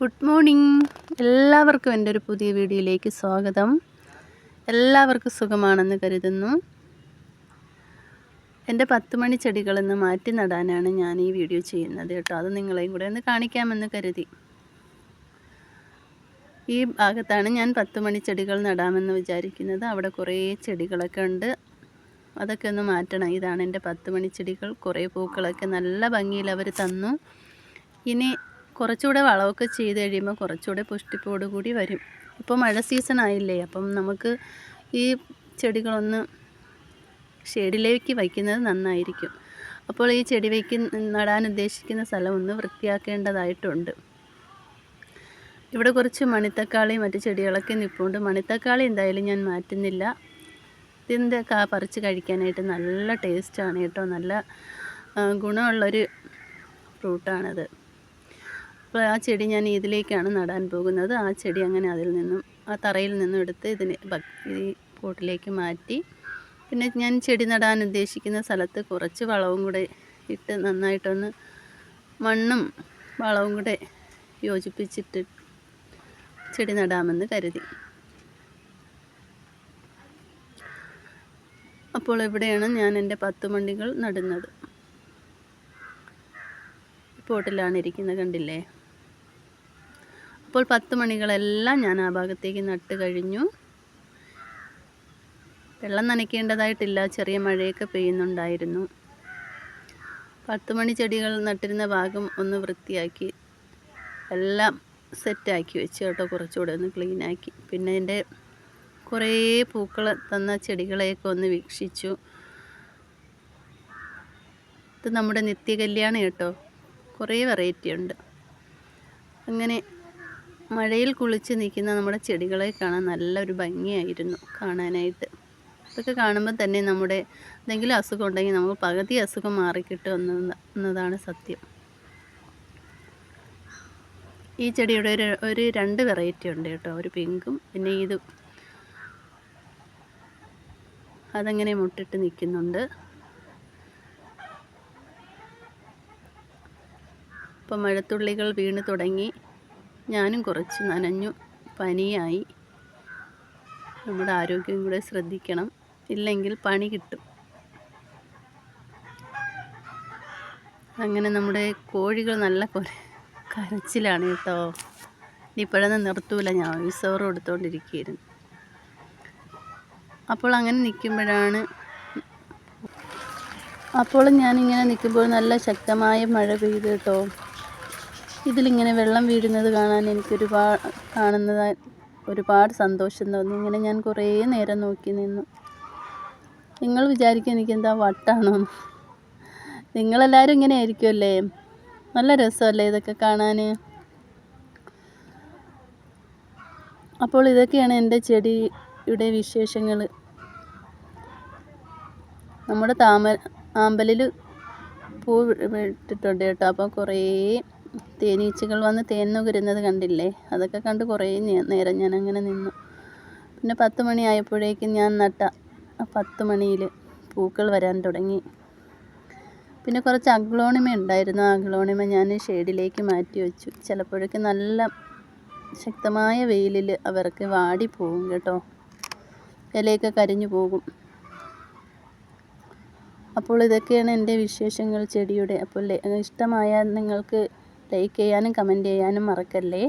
Good morning എല്ലാവർക്കും എന്റെ ഒരു പുതിയ വീഡിയോയിലേക്ക് സ്വാഗതം. എല്ലാവർക്കും സുഖമാണെന്ന് കരുതുന്നു. എന്റെ പത്ത് മണി ചെടികളെന്ന് മാറ്റി നടാനാണ് ഞാൻ ഈ വീഡിയോ ചെയ്യുന്നത് കേട്ടോ. അത് നിങ്ങളെയും കൂടെ ഒന്ന് കാണിക്കാമെന്ന് കരുതി. ഈ ഭാഗത്താണ് ഞാൻ പത്ത് മണി ചെടികൾ നടാമെന്ന് വിചാരിക്കുന്നത്. അവിടെ കുറേ ചെടികളൊക്കെ ഉണ്ട്. അതൊക്കെ ഒന്ന് മാറ്റണം. ഇതാണ് എന്റെ പത്ത് മണി ചെടികൾ. കുറേ പൂക്കളൊക്കെ നല്ല ഭംഗിയിൽ അവർ തന്നു. ഇനി കുറച്ചുകൂടെ വളമൊക്കെ ചെയ്ത് കഴിയുമ്പോൾ കുറച്ചുകൂടെ പുഷ്ടിപ്പോട് കൂടി വരും. ഇപ്പോൾ മഴ സീസൺ ആയില്ലേ അപ്പം നമുക്ക് ഈ ചെടികളൊന്ന് ഷെയ്ഡിലേക്ക് വയ്ക്കുന്നത് നന്നായിരിക്കും. അപ്പോൾ ഈ ചെടി വയ്ക്കുന്ന നടാൻ ഉദ്ദേശിക്കുന്ന സ്ഥലം ഒന്ന് വൃത്തിയാക്കേണ്ടതായിട്ടുണ്ട്. ഇവിടെ കുറച്ച് മണിത്തക്കാളി മറ്റു ചെടികളൊക്കെ നിൽപ്പുണ്ട് മണിത്തക്കാളി എന്തായാലും ഞാൻ മാറ്റുന്നില്ല. ഇതിന്റെ കാ പറിച്ച് കഴിക്കാനായിട്ട് നല്ല ടേസ്റ്റാണ് കേട്ടോ. നല്ല ഗുണമുള്ളൊരു ഫ്രൂട്ടാണത് അപ്പോൾ ആ ചെടി ഞാൻ ഇതിലേക്കാണ് നടാൻ പോകുന്നത്? ആ ചെടി അങ്ങനെ അതിൽ നിന്നും ആ തറയിൽ നിന്നും എടുത്ത് ഇതിന് ഈ പോട്ടിലേക്ക് മാറ്റി. പിന്നെ ഞാൻ ചെടി നടാൻ ഉദ്ദേശിക്കുന്ന സ്ഥലത്ത് കുറച്ച് വളവും കൂടെ ഇട്ട് നന്നായിട്ടൊന്ന് മണ്ണും വളവും കൂടെ യോജിപ്പിച്ചിട്ട് ചെടി നടാമെന്ന് കരുതി. അപ്പോൾ ഇവിടെയാണ് ഞാൻ എന്റെ പത്ത് മണ്ടികൾ നടുന്നത്. പോട്ടിലാണ് ഇരിക്കുന്നത് കണ്ടില്ലേ? അപ്പോൾ പത്ത് മണികളെല്ലാം ഞാൻ ആ ഭാഗത്തേക്ക് നട്ട് കഴിഞ്ഞു. വെള്ളം നനയ്ക്കേണ്ടതായിട്ടില്ല. ചെറിയ മഴയൊക്കെ പെയ്യുന്നുണ്ടായിരുന്നു. പത്ത് മണി ചെടികൾ നട്ടിരുന്ന ഭാഗം ഒന്ന് വൃത്തിയാക്കി എല്ലാം സെറ്റാക്കി വെച്ച് കേട്ടോ. കുറച്ചുകൂടെ ഒന്ന് ക്ലീനാക്കി പിന്നെ എന്റെ കുറേ പൂക്കൾ തന്ന ചെടികളെയൊക്കെ ഒന്ന് വീക്ഷിച്ചു. ഇത് നമ്മുടെ നിത്യകല്യാണം കേട്ടോ. കുറേ വെറൈറ്റി ഉണ്ട്. അങ്ങനെ മഴയിൽ കുളിച്ച് നിൽക്കുന്ന നമ്മുടെ ചെടികളെ കാണാൻ നല്ലൊരു ഭംഗിയായിരുന്നു കാണാനായിട്ട്. ഇതൊക്കെ കാണുമ്പോൾ തന്നെ നമ്മുടെ എന്തെങ്കിലും അസുഖം ഉണ്ടെങ്കിൽ നമുക്ക് പകുതി അസുഖം മാറിക്കിട്ടും എന്നതാണ് സത്യം. ഈ ചെടിയുടെ ഒരു ഒരു രണ്ട് വെറൈറ്റി ഉണ്ട് കേട്ടോ. ഒരു പിങ്കും പിന്നെ ഇതും അതങ്ങനെ മുട്ടിട്ട് നിൽക്കുന്നുണ്ട്. ഇപ്പം മഴത്തുള്ളികൾ വീണ് തുടങ്ങി. ഞാനും കുറച്ച് നനഞ്ഞു. പനിയായി. നമ്മുടെ ആരോഗ്യം കൂടെ ശ്രദ്ധിക്കണം. ഇല്ലെങ്കിൽ പണി കിട്ടും. അങ്ങനെ നമ്മുടെ കോഴികൾ നല്ല പോലെ കരച്ചിലാണ് കേട്ടോ. ഇപ്പോഴൊന്നും നിർത്തൂല. ഞാൻ വിസവർ കൊടുത്തുകൊണ്ടിരിക്കുകയായിരുന്നു അപ്പോൾ അങ്ങനെ നിൽക്കുമ്പോഴാണ് അപ്പോൾ ഞാനിങ്ങനെ നിൽക്കുമ്പോൾ നല്ല ശക്തമായ മഴ പെയ്തു കേട്ടോ. ഇതിലിങ്ങനെ വെള്ളം വീഴുന്നത് കാണാൻ എനിക്കൊരുപാട് കാണുന്നതായി ഒരുപാട് സന്തോഷം തോന്നി. ഇങ്ങനെ ഞാൻ കുറേ നേരം നോക്കി നിന്നു. നിങ്ങൾ വിചാരിക്കും എനിക്കെന്താ വട്ടാണോ. നിങ്ങളെല്ലാവരും ഇങ്ങനെ ആയിരിക്കുമല്ലേ നല്ല രസമല്ലേ ഇതൊക്കെ കാണാൻ? അപ്പോൾ ഇതൊക്കെയാണ് എന്റെ ചെടിയുടെ വിശേഷങ്ങൾ. നമ്മുടെ താമര ആമ്പലിൽ പൂ ഇട്ടിട്ടുണ്ട് കേട്ടോ. അപ്പോൾ കുറേ തേനീച്ചകൾ വന്ന് തേൻ നുകരുന്നത് കണ്ടില്ലേ? അതൊക്കെ കണ്ട് കുറേ നേരം ഞാൻ അങ്ങനെ നിന്നു. പിന്നെ പത്ത് മണി ആയപ്പോഴേക്കും ഞാൻ നട്ട പത്ത് മണിയിൽ പൂക്കൾ വരാൻ തുടങ്ങി. പിന്നെ കുറച്ച് അഗ്ലോണിമ ഉണ്ടായിരുന്നു. ആ അഗ്ലോണിമ ഞാൻ ഷെയ്ഡിലേക്ക് മാറ്റി വെച്ചു. ചിലപ്പോഴൊക്കെ നല്ല ശക്തമായ വെയിലിൽ അവർക്ക് വാടിപ്പോവും കേട്ടോ. ഇലയൊക്കെ കരിഞ്ഞു പോകും. അപ്പോൾ ഇതൊക്കെയാണ് എന്റെ വിശേഷങ്ങൾ ചെടിയുടെ. അപ്പോൾ ഇഷ്ടമായ ഇഷ്ടമായാൽ നിങ്ങൾക്ക് ലൈക്ക് ചെയ്യാനും കമന്റ് ചെയ്യാനും മറക്കല്ലേ?